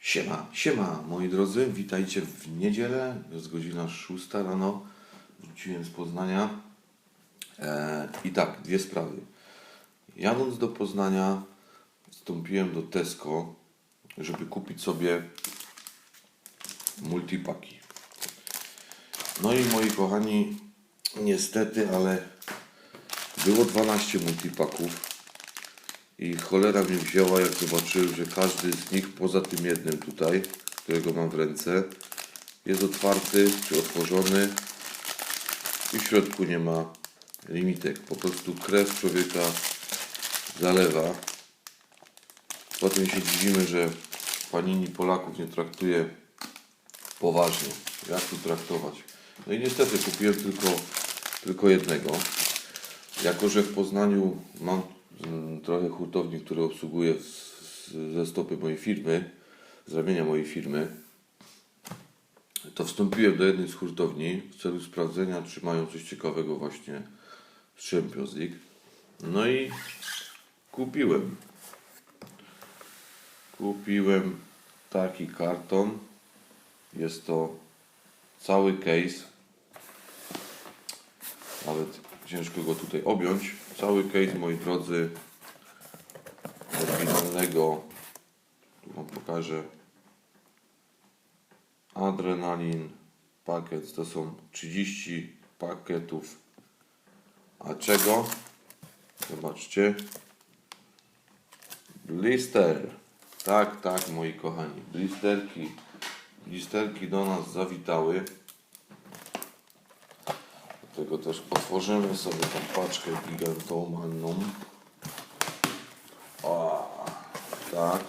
Siema, siema moi drodzy, witajcie w niedzielę, jest godzina 6 rano, wróciłem z Poznania e, i tak, dwie sprawy. Jadąc do Poznania wstąpiłem do Tesco, żeby kupić sobie multipaki. No i moi kochani, niestety, ale było 12 multipaków. I cholera mnie wzięła, jak zobaczyłem, że każdy z nich, poza tym jednym tutaj, którego mam w ręce, jest otwarty czy otworzony i w środku nie ma limitek. Po prostu krew człowieka zalewa. Potem się dziwimy, że panini Polaków nie traktuje poważnie. Jak tu traktować? No i niestety kupiłem tylko, tylko jednego. Jako, że w Poznaniu mam trochę hurtowni, które obsługuję ze stopy mojej firmy, z ramienia mojej firmy, to wstąpiłem do jednej z hurtowni w celu sprawdzenia, czy mają coś ciekawego właśnie z Champions League. No i kupiłem. Kupiłem taki karton. Jest to cały case nawet ciężko go tutaj objąć. Cały case, moi drodzy, oryginalnego, tu Wam pokażę, Adrenalin pakiet, to są 30 pakietów. A czego? Zobaczcie. Blister. Tak, tak, moi kochani. Blisterki. Blisterki do nas zawitały. Dlatego też otworzymy sobie tą paczkę gigantomanną. O, tak.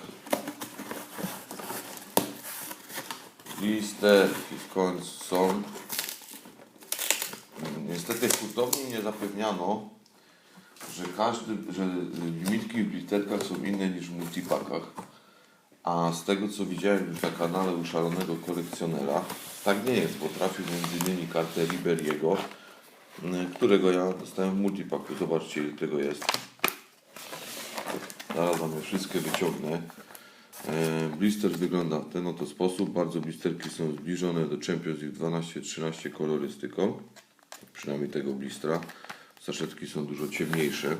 Listerki w końcu są. Niestety w hurtowni nie zapewniano, że każdy, że limitki w blisterkach są inne niż w multipakach. A z tego co widziałem już na kanale u szalonego kolekcjonera, tak nie jest, bo trafił m.in. kartę Liberiego, którego ja dostałem w multipaku. Zobaczcie ile tego jest. Zaraz wam je wszystkie wyciągnę. E, Blister wygląda w ten oto sposób. Bardzo blisterki są zbliżone do Champions League 12-13 kolorystyką. Przynajmniej tego blistra. Saszetki są dużo ciemniejsze.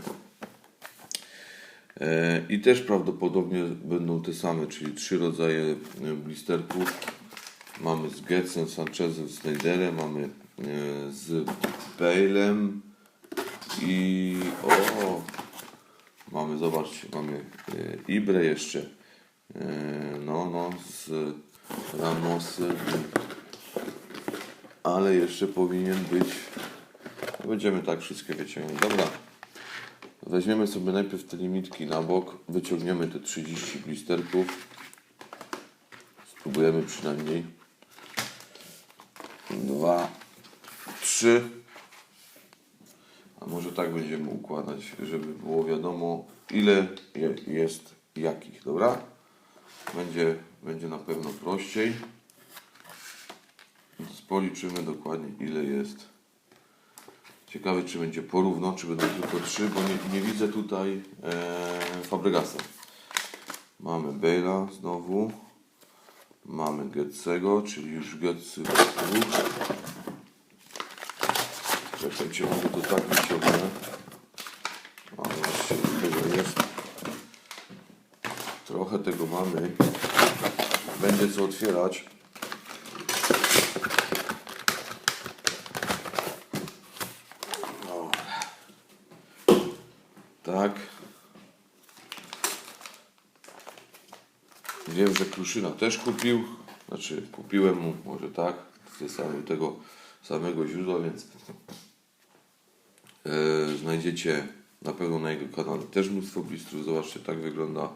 E, I też prawdopodobnie będą te same, czyli trzy rodzaje blisterków. Mamy z Getsem, Sanchezem, Snyderem, mamy z Bale'em i o, mamy, zobaczcie, mamy e, Ibre jeszcze, e, no, no, z Ramosem, ale jeszcze powinien być, będziemy tak wszystkie wyciągnąć, dobra. Weźmiemy sobie najpierw te limitki na bok, wyciągniemy te 30 blisterków. Spróbujemy przynajmniej. Dwa, trzy. A może tak będziemy układać, żeby było wiadomo ile je- jest jakich, dobra? Będzie, będzie na pewno prościej. Więc policzymy dokładnie ile jest. Ciekawe, czy będzie porówno, czy będą tylko trzy, bo nie, nie widzę tutaj e, Fabregasa. Mamy Bale'a znowu. Mamy Getsego, czyli już Getsy dwóch. Czekajcie, może to tak wyciągnę. A właśnie, tego jest. Trochę tego mamy. Będzie co otwierać. Tak. Wiem, że Kruszyna też kupił. Znaczy, kupiłem mu, może tak, z tego samego źródła, więc znajdziecie na pewno na jego kanale też mnóstwo blistrów. Zobaczcie, tak wygląda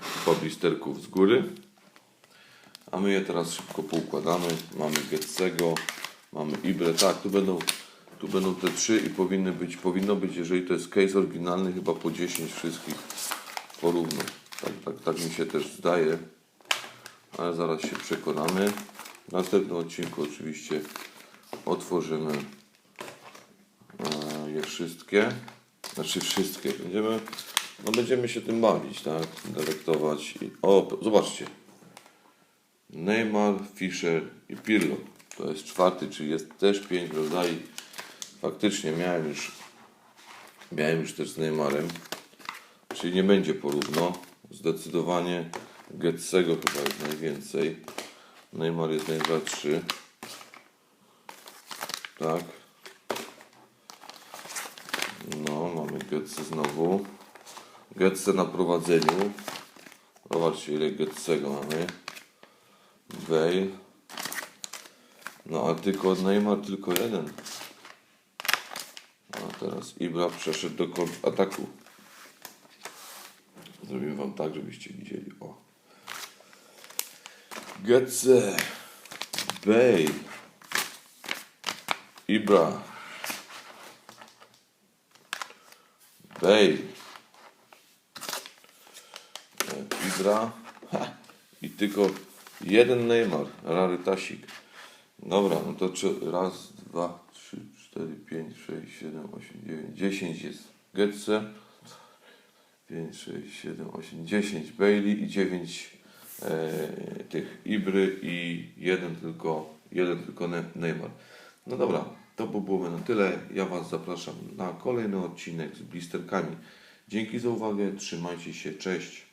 kupa blisterków z góry. A my je teraz szybko poukładamy. Mamy Getsego, mamy Ibre. Tak, tu będą, tu będą te trzy i powinny być, powinno być, jeżeli to jest case oryginalny, chyba po 10 wszystkich porówno. Tak, tak, tak mi się też zdaje. Ale zaraz się przekonamy. W następnym odcinku oczywiście otworzymy e, wszystkie. Znaczy wszystkie. Będziemy, no będziemy się tym bawić, tak? Delektować. I, o, zobaczcie. Neymar, Fischer i Pirlo. To jest czwarty, czyli jest też pięć rodzajów. Faktycznie miałem już miałem już też z Neymarem. Czyli nie będzie porówno. Zdecydowanie Getsego chyba jest najwięcej. Neymar jest najrzadszy. Tak. No, Getse znowu. Getse na prowadzeniu. Zobaczcie ile Getsego mamy. Bale. No a tylko Neymar tylko jeden. A teraz Ibra przeszedł do kontrataku. Zrobimy wam tak, żebyście widzieli. O. Getze. Bale. Ibra. Bale. E, Ibra. Ha. I tylko jeden Neymar. Rarytasik. Dobra, no to czy, raz, dwa, trzy, cztery, pięć, sześć, siedem, osiem, dziewięć, dziesięć jest Getze. 5, 6, 7, 8, 10 Bailey i 9 e, tych Ibry i jeden tylko, jeden tylko Ne- Neymar. No dobra, to by było na tyle. Ja Was zapraszam na kolejny odcinek z blisterkami. Dzięki za uwagę, trzymajcie się, cześć.